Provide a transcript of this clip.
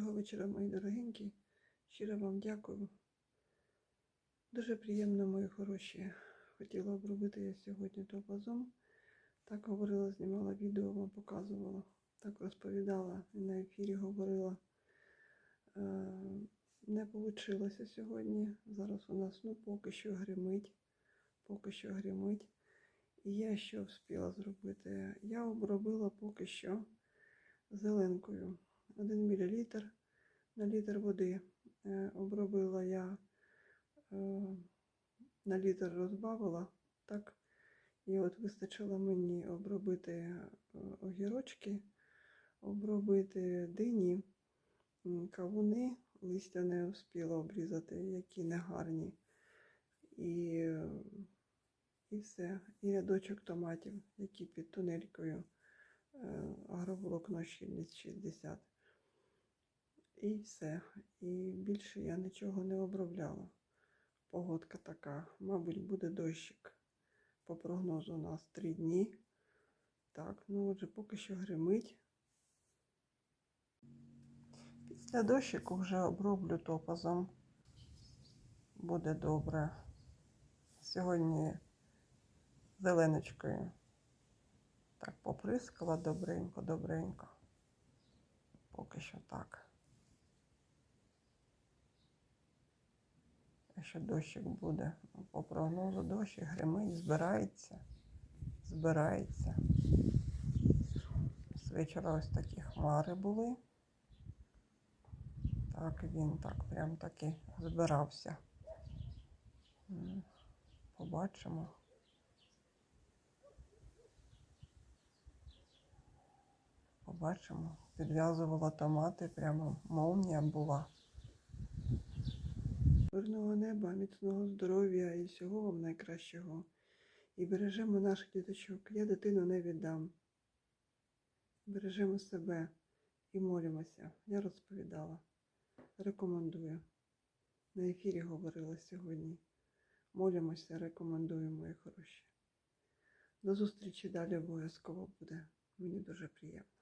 Доброго вечора, мої дорогенькі. Щиро вам дякую. Дуже приємно, мої хороші. Хотіла обробити я сьогодні топазом. Так говорила, знімала відео, вам показувала. Так розповідала і на ефірі говорила. Е, Не вийшло сьогодні. Зараз у нас ну, поки що гримить. Поки що гримить. І я що встигла зробити? Я обробила поки що зеленкою. 1 мл на літр води. Е, Обробила я е, на літр розбавила, так. І от вистачило мені обробити е, огірочки, обробити дині, кавуни, листя не встигла обрізати, які негарні. І, е, і все. І рядочок томатів, які під тунелькою агроволокно щільність 60. І все. І більше я нічого не обробляла. Погодка така. Мабуть, буде дощик. По прогнозу у нас три дні. Так, ну отже, поки що гримить. Після дощику вже оброблю топазом. Буде добре. Сьогодні зеленочкою. Так, поприскала добренько, добренько. Поки що так. Ще дощик буде. По прогнозу дощ гримить, збирається. Збирається. З вечора ось такі хмари були. Так, він так прям таки збирався. Побачимо. Побачимо. Підв'язувала томати, прямо молнія була. Мирного неба, міцного здоров'я і всього вам найкращого. І бережемо наших діточок. Я дитину не віддам. Бережемо себе і молимося. Я розповідала. Рекомендую. На ефірі говорила сьогодні. Молимося, рекомендую, мої хороші. До зустрічі далі обов'язково буде. Мені дуже приємно.